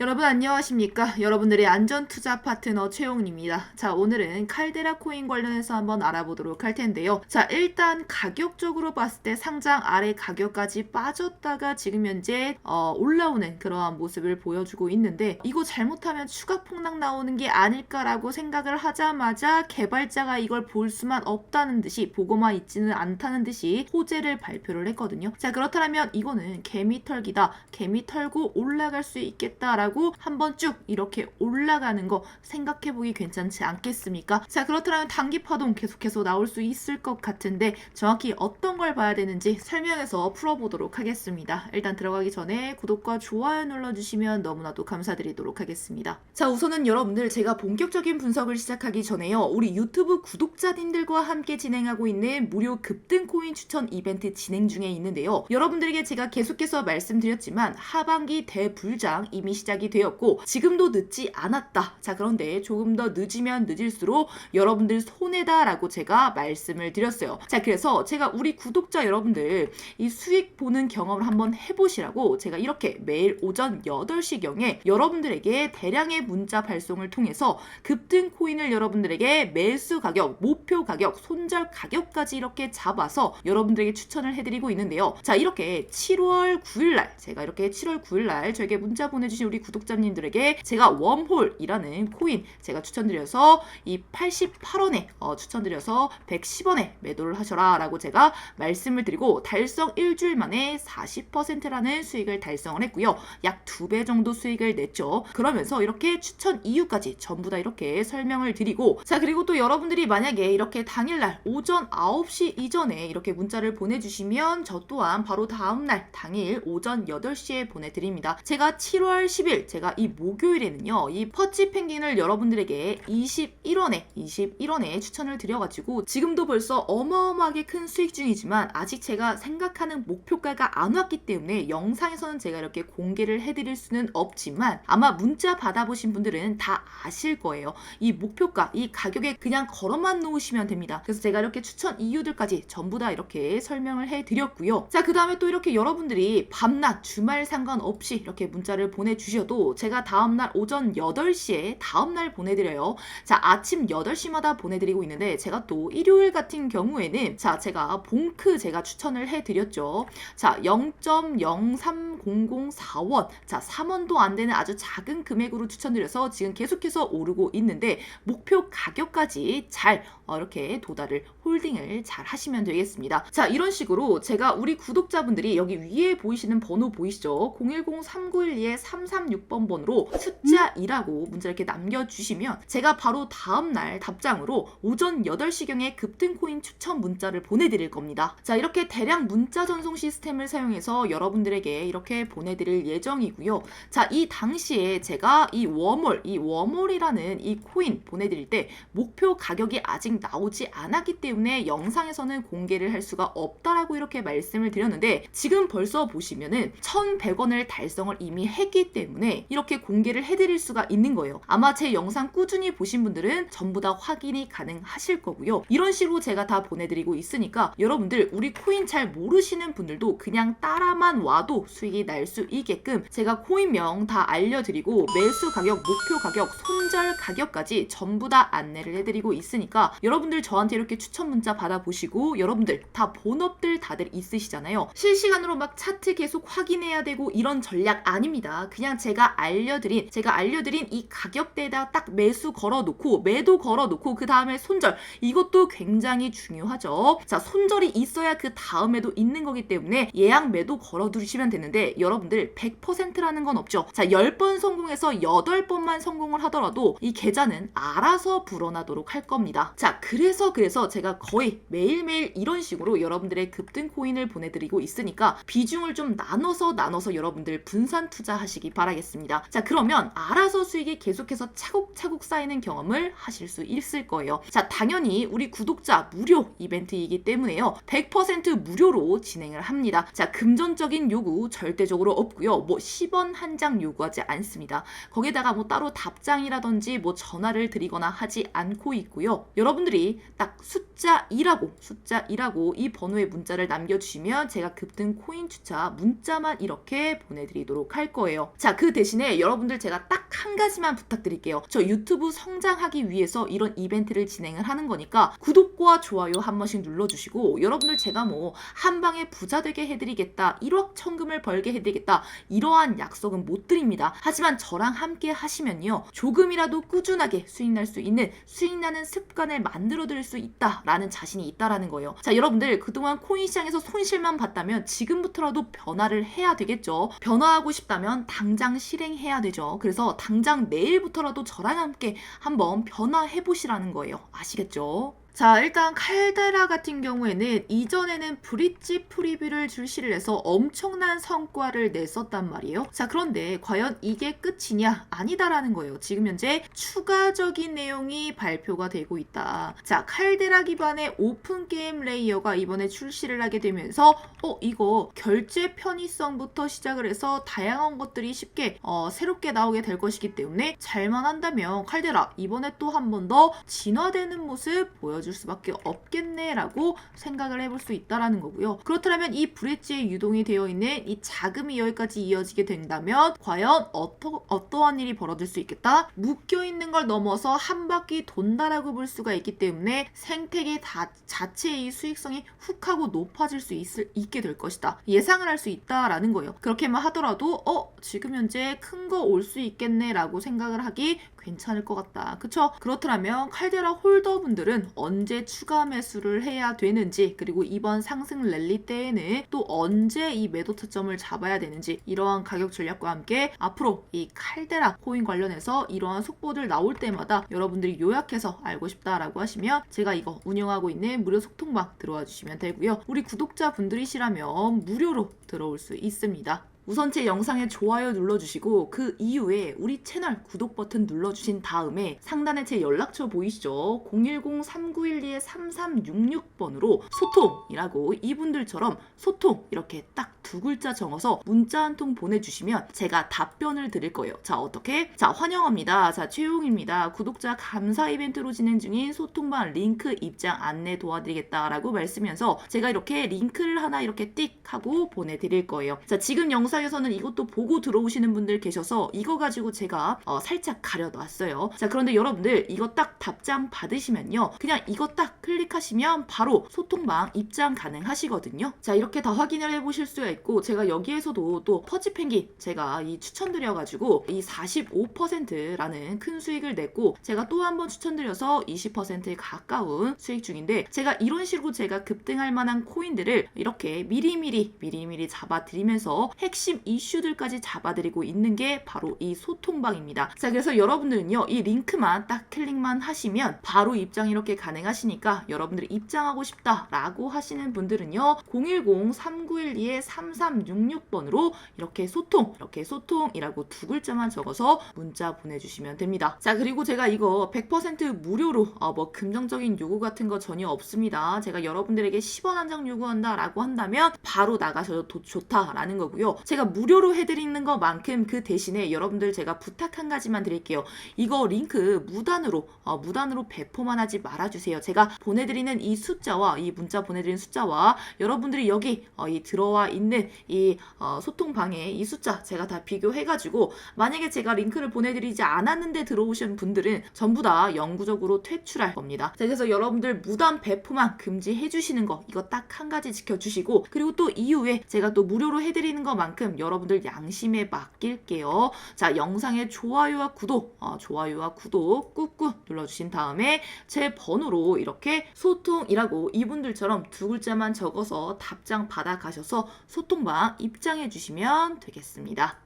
여러분 안녕하십니까? 여러분들의 안전 투자 파트너 최용입니다. 자, 오늘은 칼데라 코인 관련해서 한번 알아보도록 할 텐데요. 자, 일단 가격적으로 봤을 때 상장 아래 가격까지 빠졌다가 지금 현재 어, 올라오는 그러한 모습을 보여주고 있는데 이거 잘못하면 추가 폭락 나오는 게 아닐까라고 생각을 하자마자 개발자가 이걸 볼 수만 없다는 듯이 보고만 있지는 않다는 듯이 호재를 발표를 했거든요. 자, 그렇다면 이거는 개미 털기다. 개미 털고 올라갈 수 있겠다라고 한번 쭉 이렇게 올라가는 거 생각해보기 괜찮지 않겠습니까? 자, 그렇다면 단기 파동 계속해서 나올 수 있을 것 같은데 정확히 어떤 걸 봐야 되는지 설명해서 풀어보도록 하겠습니다. 일단 들어가기 전에 구독과 좋아요 눌러주시면 너무나도 감사드리도록 하겠습니다. 자, 우선은 여러분들 제가 본격적인 분석을 시작하기 전에요. 우리 유튜브 구독자님들과 함께 진행하고 있는 무료 급등 코인 추천 이벤트 진행 중에 있는데요. 여러분들에게 제가 계속해서 말씀드렸지만 하반기 대불장 이미 시작 이 되었고 지금도 늦지 않았다. 자, 그런데 조금 더 늦으면 늦을수록 여러분들 손해다라고 제가 말씀을 드렸어요. 자, 그래서 제가 우리 구독자 여러분들 이 수익 보는 경험을 한번 해보시라고 제가 이렇게 매일 오전 8시경에 여러분들에게 대량의 문자 발송을 통해서 급등 코인을 여러분들에게 매수 가격, 목표 가격, 손절 가격까지 이렇게 잡아서 여러분들에게 추천을 해드리고 있는데요. 자, 이렇게 7월 9일날 제가 이렇게 7월 9일날 저에게 문자 보내주신 우리 구독자님들에게 제가 웜홀이라는 코인 제가 추천드려서 이 88원에 어, 추천드려서 110원에 매도를 하셔라 라고 제가 말씀을 드리고 달성 일주일 만에 40%라는 수익을 달성을 했고요. 약 두 배 정도 수익을 냈죠. 그러면서 이렇게 추천 이유까지 전부 다 이렇게 설명을 드리고 자 그리고 또 여러분들이 만약에 이렇게 당일날 오전 9시 이전에 이렇게 문자를 보내주시면 저 또한 바로 다음날 당일 오전 8시에 보내드립니다. 제가 7월 10일 제가 이 목요일에는요 이 퍼치 펭귄을 여러분들에게 21원에 21원에 추천을 드려가지고 지금도 벌써 어마어마하게 큰 수익 중이지만 아직 제가 생각하는 목표가가 안 왔기 때문에 영상에서는 제가 이렇게 공개를 해드릴 수는 없지만 아마 문자 받아보신 분들은 다 아실 거예요. 이 목표가 이 가격에 그냥 걸어만 놓으시면 됩니다. 그래서 제가 이렇게 추천 이유들까지 전부 다 이렇게 설명을 해드렸고요. 자 그 다음에 또 이렇게 여러분들이 밤낮 주말 상관없이 이렇게 문자를 보내주셔 보내셔도 제가 다음날 오전 8시에 다음날 보내드려요. 자, 아침 8시마다 보내드리고 있는데 제가 또 일요일 같은 경우에는 자, 제가 봉크 제가 추천을 해드렸죠. 자, 0.03004원. 자, 3원도 안 되는 아주 작은 금액으로 추천드려서 지금 계속해서 오르고 있는데 목표 가격까지 잘 어, 이렇게 도달을 홀딩을 잘 하시면 되겠습니다. 자, 이런 식으로 제가 우리 구독자분들이 여기 위에 보이시는 번호 보이시죠? 010-3912-33 6번 번으로 숫자 2라고 문자 이렇게 남겨주시면 제가 바로 다음날 답장으로 오전 8시경에 급등코인 추천 문자를 보내드릴 겁니다. 자 이렇게 대량 문자 전송 시스템을 사용해서 여러분들에게 이렇게 보내드릴 예정이고요. 자 이 당시에 제가 이 워몰, 이 워몰이라는 이 코인 보내드릴 때 목표 가격이 아직 나오지 않았기 때문에 영상에서는 공개를 할 수가 없다라고 이렇게 말씀을 드렸는데 지금 벌써 보시면은 1,100원을 달성을 이미 했기 때문에 이렇게 공개를 해드릴 수가 있는 거예요. 아마 제 영상 꾸준히 보신 분들은 전부 다 확인이 가능하실 거고요. 이런 식으로 제가 다 보내드리고 있으니까 여러분들 우리 코인 잘 모르시는 분들도 그냥 따라만 와도 수익이 날 수 있게끔 제가 코인명 다 알려드리고 매수 가격, 목표 가격, 손절 가격까지 전부 다 안내를 해드리고 있으니까 여러분들 저한테 이렇게 추천 문자 받아보시고 여러분들 다 본업들 다들 있으시잖아요. 실시간으로 막 차트 계속 확인해야 되고 이런 전략 아닙니다. 그냥 제가 알려드린 제가 알려드린 이 가격대에다 딱 매수 걸어놓고 매도 걸어놓고 그 다음에 손절 이것도 굉장히 중요하죠. 자 손절이 있어야 그 다음에도 있는 거기 때문에 예약 매도 걸어두시면 되는데 여러분들 100%라는 건 없죠. 자 10번 성공해서 8번만 성공을 하더라도 이 계좌는 알아서 불어나도록 할 겁니다. 자 그래서 그래서 제가 거의 매일매일 이런 식으로 여러분들의 급등 코인을 보내드리고 있으니까 비중을 좀 나눠서 나눠서 여러분들 분산 투자하시기 바라겠 습니다. 자 그러면 알아서 수익이 계속해서 차곡차곡 쌓이는 경험을 하실 수 있을 거예요. 자 당연히 우리 구독자 무료 이벤트이기 때문에요. 100% 무료로 진행을 합니다. 자 금전적인 요구 절대적으로 없고요. 뭐 10원 한 장 요구하지 않습니다. 거기다가 뭐 따로 답장이라든지 뭐 전화를 드리거나 하지 않고 있고요. 여러분들이 딱 숫자 2라고 숫자 2라고 이 번호에 문자를 남겨주시면 제가 급등 코인 추차 문자만 이렇게 보내드리도록 할 거예요. 자, 그그 대신에 여러분들 제가 딱 한 가지만 부탁드릴게요. 저 유튜브 성장하기 위해서 이런 이벤트를 진행을 하는 거니까 구독과 좋아요 한 번씩 눌러주시고 여러분들 제가 뭐 한 방에 부자 되게 해드리겠다, 1억 천금을 벌게 해드리겠다 이러한 약속은 못 드립니다. 하지만 저랑 함께 하시면요 조금이라도 꾸준하게 수익 날 수 있는 수익 나는 습관을 만들어 드릴 수 있다라는 자신이 있다라는 거예요. 자 여러분들 그동안 코인 시장에서 손실만 봤다면 지금부터라도 변화를 해야 되겠죠. 변화하고 싶다면 당장 실행해야 되죠. 그래서 당장 내일부터라도 저랑 함께 한번 변화해 보시라는 거예요. 아시겠죠? 자, 일단 칼데라 같은 경우에는 이전에는 브릿지 프리뷰를 출시를 해서 엄청난 성과를 냈었단 말이에요. 자, 그런데 과연 이게 끝이냐? 아니다라는 거예요. 지금 현재 추가적인 내용이 발표가 되고 있다. 자, 칼데라 기반의 오픈 게임 레이어가 이번에 출시를 하게 되면서 어, 이거 결제 편의성부터 시작을 해서 다양한 것들이 쉽게 어, 새롭게 나오게 될 것이기 때문에 잘만 한다면 칼데라 이번에 또 한 번 더 진화되는 모습 보여 줄 수밖에 없겠네라고 생각을 해볼 수 있다라는 거고요. 그렇다면 이 브릿지에 유동이 되어 있는 이 자금이 여기까지 이어지게 된다면 과연 어떠, 어떠한 일이 벌어질 수 있겠다? 묶여 있는 걸 넘어서 한 바퀴 돈다라고 볼 수가 있기 때문에 생태계 다, 자체의 이 수익성이 훅 하고 높아질 수 있을, 있게 될 것이다. 예상을 할 수 있다라는 거예요. 그렇게만 하더라도 어 지금 현재 큰 거 올 수 있겠네라고 생각을 하기 괜찮을 것 같다. 그쵸? 그렇더라면 칼데라 홀더분들은 언제 추가 매수를 해야 되는지 그리고 이번 상승 랠리 때에는 또 언제 이 매도 타점을 잡아야 되는지 이러한 가격 전략과 함께 앞으로 이 칼데라 코인 관련해서 이러한 속보들 나올 때마다 여러분들이 요약해서 알고 싶다라고 하시면 제가 이거 운영하고 있는 무료 소통방 들어와 주시면 되고요. 우리 구독자분들이시라면 무료로 들어올 수 있습니다. 우선 제 영상에 좋아요 눌러주시고 그 이후에 우리 채널 구독 버튼 눌러주신 다음에 상단에 제 연락처 보이시죠? 010-3912-3366번으로 소통이라고 이분들처럼 소통 이렇게 딱 두 글자 적어서 문자 한 통 보내주시면 제가 답변을 드릴 거예요. 자 어떻게? 자 환영합니다. 자 최용입니다. 구독자 감사 이벤트로 진행 중인 소통방 링크 입장 안내 도와드리겠다라고 말씀면서 제가 이렇게 링크를 하나 이렇게 띡 하고 보내드릴 거예요. 자 지금 영상 에서는 이것도 보고 들어오시는 분들 계셔서 이거 가지고 제가 어, 살짝 가려놨어요. 자 그런데 여러분들 이거 딱 답장 받으시면요. 그냥 이거 딱 클릭하시면 바로 소통방 입장 가능하시거든요. 자 이렇게 다 확인을 해보실 수가 있고 제가 여기에서도 또 퍼지 펭귄 제가 이 추천드려가지고 이 45%라는 큰 수익을 냈고 제가 또 한 번 추천드려서 20%에 가까운 수익 중인데 제가 이런 식으로 제가 급등할 만한 코인들을 이렇게 미리미리 미리미리 잡아드리면서 핵심 이슈들까지 잡아드리고 있는 게 바로 이 소통방입니다. 자 그래서 여러분들은요 이 링크만 딱 클릭만 하시면 바로 입장 이렇게 가능하시니까 여러분들이 입장하고 싶다라고 하시는 분들은요 010-3912에 3366번으로 이렇게 소통 이렇게 소통이라고 두 글자만 적어서 문자 보내주시면 됩니다. 자 그리고 제가 이거 100% 무료로 어, 뭐 금정적인 요구 같은 거 전혀 없습니다. 제가 여러분들에게 10원 한장 요구한다라고 한다면 바로 나가셔도 도- 좋다라는 거고요. 제가 무료로 해드리는 것만큼 그 대신에 여러분들 제가 부탁 한 가지만 드릴게요. 이거 링크 무단으로 어, 무단으로 배포만 하지 말아주세요. 제가 보내드리는 이 숫자와 이 문자 보내드리는 숫자와 여러분들이 여기 어, 이 들어와 있는 이 어, 소통 방에 이 숫자 제가 다 비교해가지고 만약에 제가 링크를 보내드리지 않았는데 들어오신 분들은 전부 다 영구적으로 퇴출할 겁니다. 자, 그래서 여러분들 무단 배포만 금지해 주시는 거 이거 딱 한 가지 지켜주시고 그리고 또 이후에 제가 또 무료로 해드리는 것 만큼 여러분들 양심에 맡길게요. 자 영상에 좋아요와 구독 어, 좋아요와 구독 꾹꾹 눌러주신 다음에 제 번호로 이렇게 소통이라고 이분들처럼 두 글자만 적어서 답장 받아 가셔서 소통방 입장해 주시면 되겠습니다.